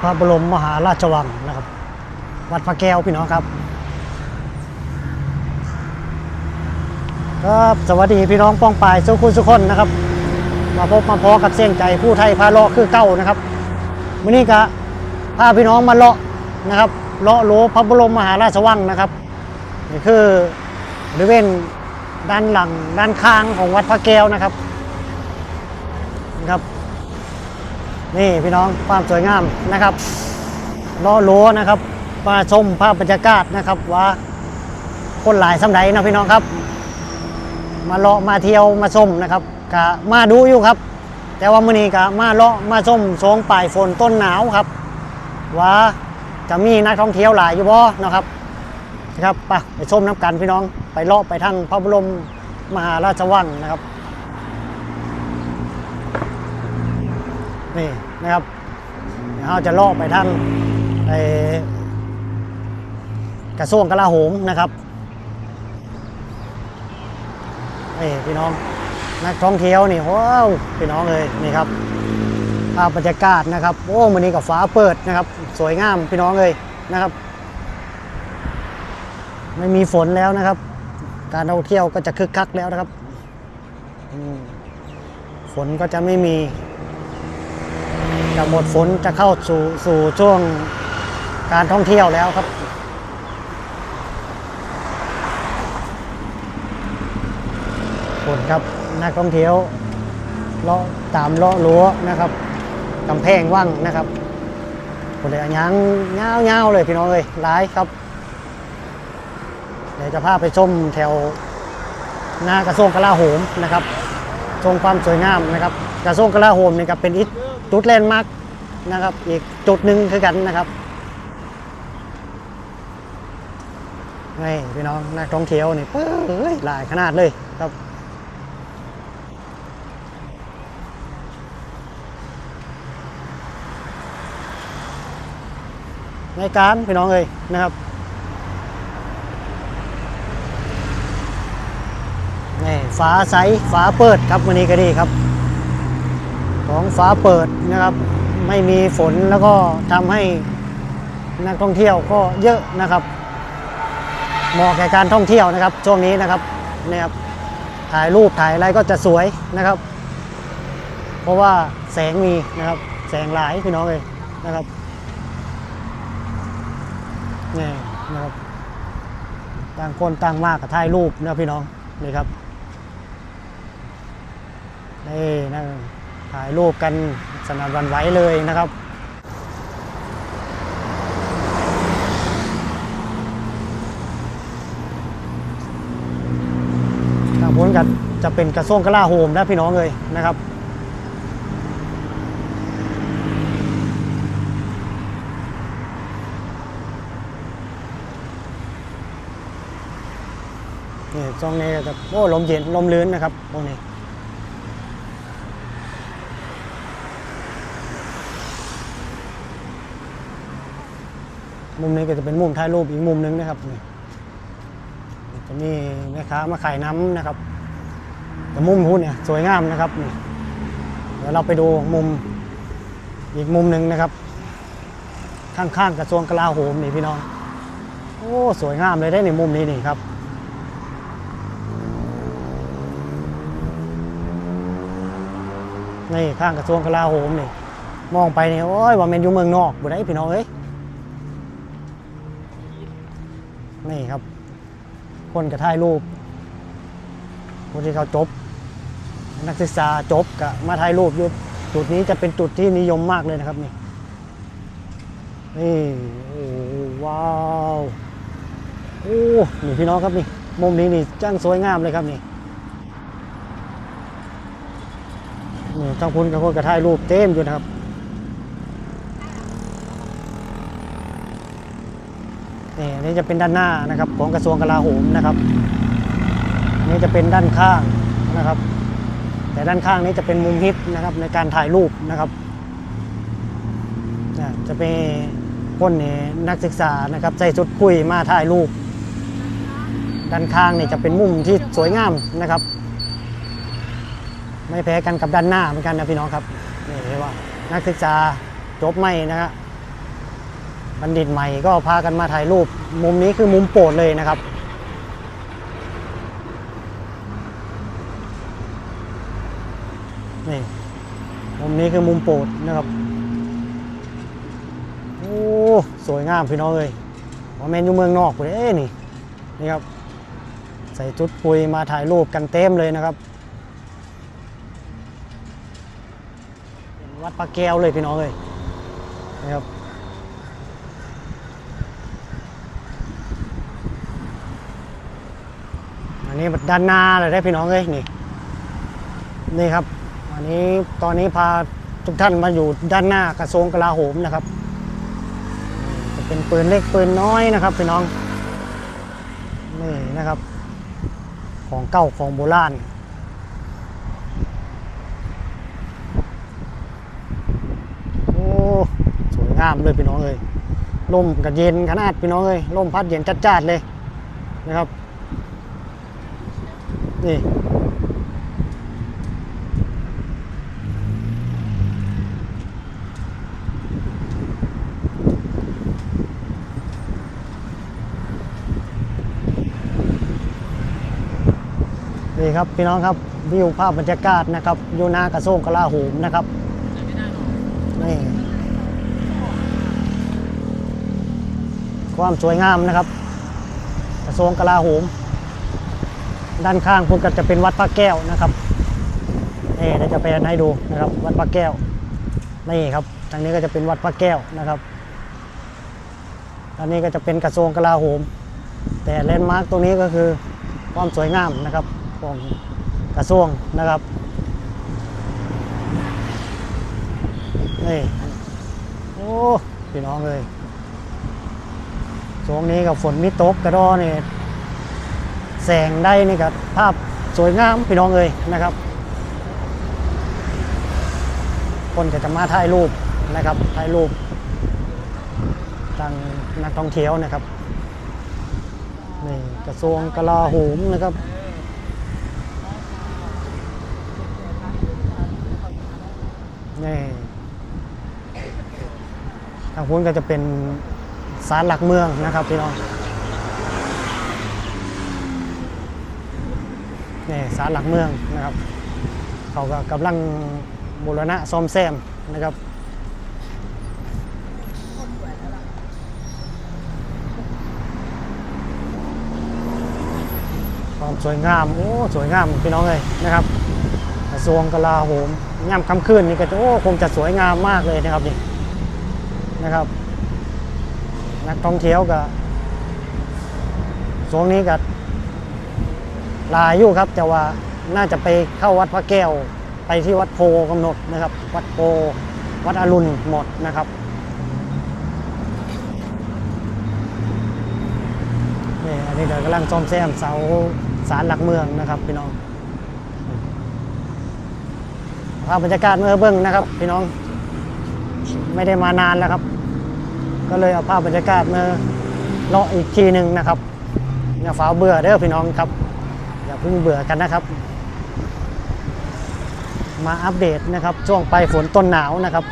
พระบรมมหาราชวังนะครับ วัดพระแก้วพี่น้องครับ ครับ สวัสดีพี่น้องป้องปายสุขุนสุขคนนะครับ มาพบมาพอกับเสียงใจผู้ไทยพาเลาะคือเก้านะครับวันนี้ก็พาพี่น้องมาเลาะนะครับเลาะโลพระบรมมหาราชวังนะครับนี่คือบริเวณด้านหลังด้านข้างของวัดพระแก้วนะครับ นี่พี่น้องความสวยงามนะครับล้อโลนะครับมาชมภาพบรรยากาศนะครับว่าคนหลายสำไดนะพี่น้องครับ มาเลาะมาเที่ยวมาชมนะครับกะมาดูอยู่ครับ แต่ว่ามื้อนี้กะมาเลาะมาชมสงปลายฝนต้นหนาวครับว่าจะมีนักท่องเที่ยวหลายอยู่บ่นะครับนะครับไปไปชมน้ำกันพี่น้องไปเลาะไปทางพระบรมมหาราชวังนะครับ นี่นะครับเราจะล่อไปทางไอ้กระทรวงกลาโหมนะครับนี่พี่น้องนักท่องเที่ยวนี่ว้าวพี่น้องเลยนี่ครับภาพบรรยากาศนะครับโอ้วันนี้กับฟ้าเปิดนะครับ สวยงามพี่น้องเลยนะครับ ไม่มีฝนแล้วนะครับ การท่องเที่ยวก็จะคึกคักแล้วนะครับฝนก็จะไม่มี จะหมดฝนจะเข้าสู่สู่ช่วงการท่องเที่ยวแล้วครับฝนครับนักท่องเที่ยวเลาะตามเลาะรั้วนะครับกำแพงว่างนะครับคนเลยยังเงาเงาเลยพี่น้องเลยหลายครับเดี๋ยวจะพาไปชมแถวหน้ากระทรวงกลาโหมนะครับชมความสวยงามนะครับ กระทรวงกลาโหมนี่ก็เป็นอีก จุดแลนด์มาร์กนะครับ อีกจุดหนึ่งคือกันนะครับนี่พี่น้องนักท่องเที่ยวนี่เอ้ยหลายขนาดเลยครับในการพี่น้องเลยนะครับนี่ฟ้าใสฟ้าเปิดครับวันนี้ก็ดีครับ ของฟ้าเปิดนะครับ ไม่มีฝนแล้วก็ทำให้นักท่องเที่ยวก็เยอะนะครับเหมาะแก่การท่องเที่ยวนะครับ ช่วงนี้นะครับเนี่ยครับถ่ายรูปถ่ายอะไรก็จะสวยนะครับ เพราะว่าแสงมีนะครับ แสงหลายพี่น้องเลยนะครับนี่นะครับต่างคนต่างมากกับถ่ายรูปนะพี่น้องนี่ครับนี่นะ ถ่ายรูปกันสนั่นวันไหวเลยนะครับทางพ้นกันจะเป็นกระทรวงกลาโหมนะพี่น้องเลยนะครับ นี่ตรงนี้ก็จะโอ้ลมเย็นลมลื่นนะครับตรงนี้ มุมนี้ก็จะเป็นมุมถ่ายรูปอีกมุมหนึงนะครับนี่จะมีแม่ค้ามาขายน้ำนะครับ แต่มุมหุ้นเนี่ยสวยงามนะครับนี่เดี๋ยวเราไปดูมุมอีกมุมหนึ่งนะครับ ข้างๆกระทรวงกลาโหมนี่พี่น้อง โอ้สวยงามเลยได้ในมุมนี้นี่ครับนี่ข้างกระทรวงกลาโหมนี่ มองไปนี่โอ้ยว่าแมันอยู่เมืองนอกบ่ได้พี่น้องเอ้ย นี่ครับ คนกระถ่ายรูปคนที่เขาจบ นักศึกษาจบกับมาถ่ายรูปอยู่จุดนี้จะเป็นจุดที่นิยมมากเลยนะครับนี่นี่โอ้ว้าวโอ้นี่พี่น้องครับนี่มุมนี้นี่จ้างสวยงามเลยครับนี่นี่จ้างพุนกับคนกระถ่ายรูปเต็มอยู่นะครับ นี่นนี้จะเป็นด้านหน้านะครับของกระทรวงกลาโหมนะครับนนี้จะเป็นด้านข้างนะครับ แต่ด้านข้างนี้จะเป็นมุมฮิตนะครับในการถ่ายรูปนะครับจะเป็นคนนี่นักศึกษานะครับใส่ชุดคุยมาถ่ายรูป ด้านข้างนี่จะเป็นมุมที่สวยงามนะครับ ไม่แพ้กันกับด้านหน้าเหมือนกันนะพี่น้องครับนี่เรียกว่านักศึกษาจบใหม่นะครับ บัณฑิตใหม่ก็พากันมาถ่ายรูป มุมนี้คือมุมโปรดเลยนะครับ นี่ มุมนี้คือมุมโปรดนะครับ โอ้สวยงามพี่น้องเลยว่าแมนอยู่เมืองนอกเลยเอ้นี่ นี่ครับ ใส่ชุดปุยมาถ่ายรูปกันเต็มเลยนะครับวัดปลาแก้วเลยพี่น้องเลยนะครับ นนี้ด้านหน้าเลยได้พี่น้องเลยนี่ นี่ครับอันนี้ตอนนี้พาทุกท่านมาอยู่ด้านหน้ากระทรวงกลาโหมนะครับ จะเป็นปืนเล็กปืนน้อยนะครับ พี่น้อง นี่นะครับ ของเก่าของโบราณโอ้สวยงามเลยพี่น้องเลยลมกับเย็นขนาดพี่น้องเลยลมพัดเย็นจัดๆเลยนะครับ นี่นี่ครับพี่น้องครับวิวภาพบรรยากาศนะครับอยู่หน้ากระทรวงกลาโหมนะครับนี่ความสวยงามนะครับ กระทรวงกลาโหม ด้านข้างพุ่นก็จะเป็นวัดพระแก้วนะครับนี่เดี๋ยวจะไปให้ดูนะครับ วัดพระแก้วนี่ครับทางนี้ก็จะเป็นวัดพระแก้วนะครับอันนี้ก็จะเป็นกระทรวงกลาโหม แต่แลนด์มาร์กตรงนี้ก็คือความสวยงามนะครับของกระทรวงนะครับนี่โอ้พี่น้องเลยช่วงนี้กับฝนมิตกกระดอเนี่ แสงได้นี่กับภาพสวยงามพี่น้องเลยนะครับ คนก็จะมาถ่ายรูปนะครับถ่ายรูปทางนักท่องเที่ยวนะครับนี่กระทรวงกลาโหมนะครับนี่ทางพุ้นก็จะเป็นศาลหลักเมืองนะครับพี่น้อง นี่ศาลหลักเมืองนะครับ เขาก็กำลังบูรณะซ่อมแซมนะครับความสวยงาม โอ้ สวยงามพี่น้องเลยนะครับกระทรวงกลาโหมย่ำค่ำคืนนี่ก็จะโอ้คงจะสวยงามมากเลยนะครับนี่นะครับ นักท่องเที่ยวก็ช่วงนี้ก็ ลายอยู่ครับ แต่ว่าน่าจะไปเข้าวัดพระแก้ว ไปที่วัดโพกำหนดนะครับ วัดโพวัดอรุณหมดนะครับ นี่อันนี้เดี๋ยวกำลังซ่อมแซมเสาสารหลักเมืองนะครับพี่น้องภาพบรรยากาศเมื่อเบิ้งนะครับ พี่น้องไม่ได้มานานแล้วครับ ก็เลยเอาภาพบรรยากาศมาเลาะอีกทีหนึ่งนะครับอย่าฟ้าเบื่อเด้อพี่น้องครับ พิ่งเบื่อกันนะครับ มาอัปเดตนะครับ ช่วงปลายฝนต้นหนาวนะครับ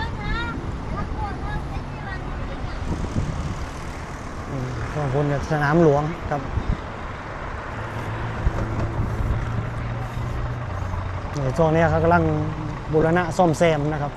ช่วงฝนจากสนามหลวงครับในช่วงนี้เขากำลังบูรณะซ่อมแซมนะครับ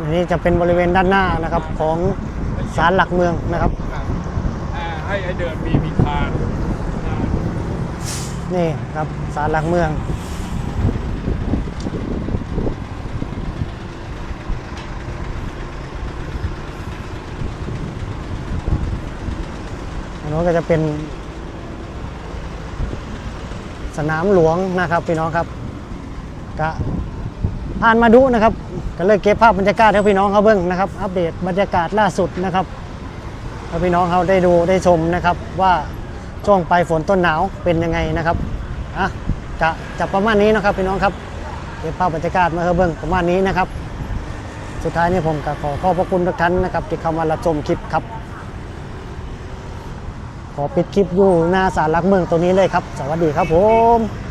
อันนี้จะเป็นบริเวณด้านหน้านะครับของศาลหลักเมืองนะครับอ่าให้ให้เดินมีมีคานอ่านี่ครับศาลหลักเมือง อันนู้นก็จะเป็น สนามหลวงนะครับพี่น้องครับก็ ผ่านมาดูนะครับก็เลยเก็บภาพบรรยากาศให้พี่น้องเขาเบิ้งนะครับ อัปเดตบรรยากาศล่าสุดนะครับให้พี่น้องเขาได้ดูได้ชมนะครับว่าช่วงปลายฝนต้นหนาวเป็นยังไงนะครับอะจะจะประมาณนี้นะครับพี่น้องครับเก็บภาพบรรยากาศมาให้เบิ้งประมาณนี้นะครับ สุดท้ายนี้ผมก็ขอขอบพระคุณทุกท่านนะครับที่เข้ามารับชมคลิปครับ ขอปิดคลิปอยู่หน้าศาลหลักเมืองตรงนี้เลยครับ สวัสดีครับผม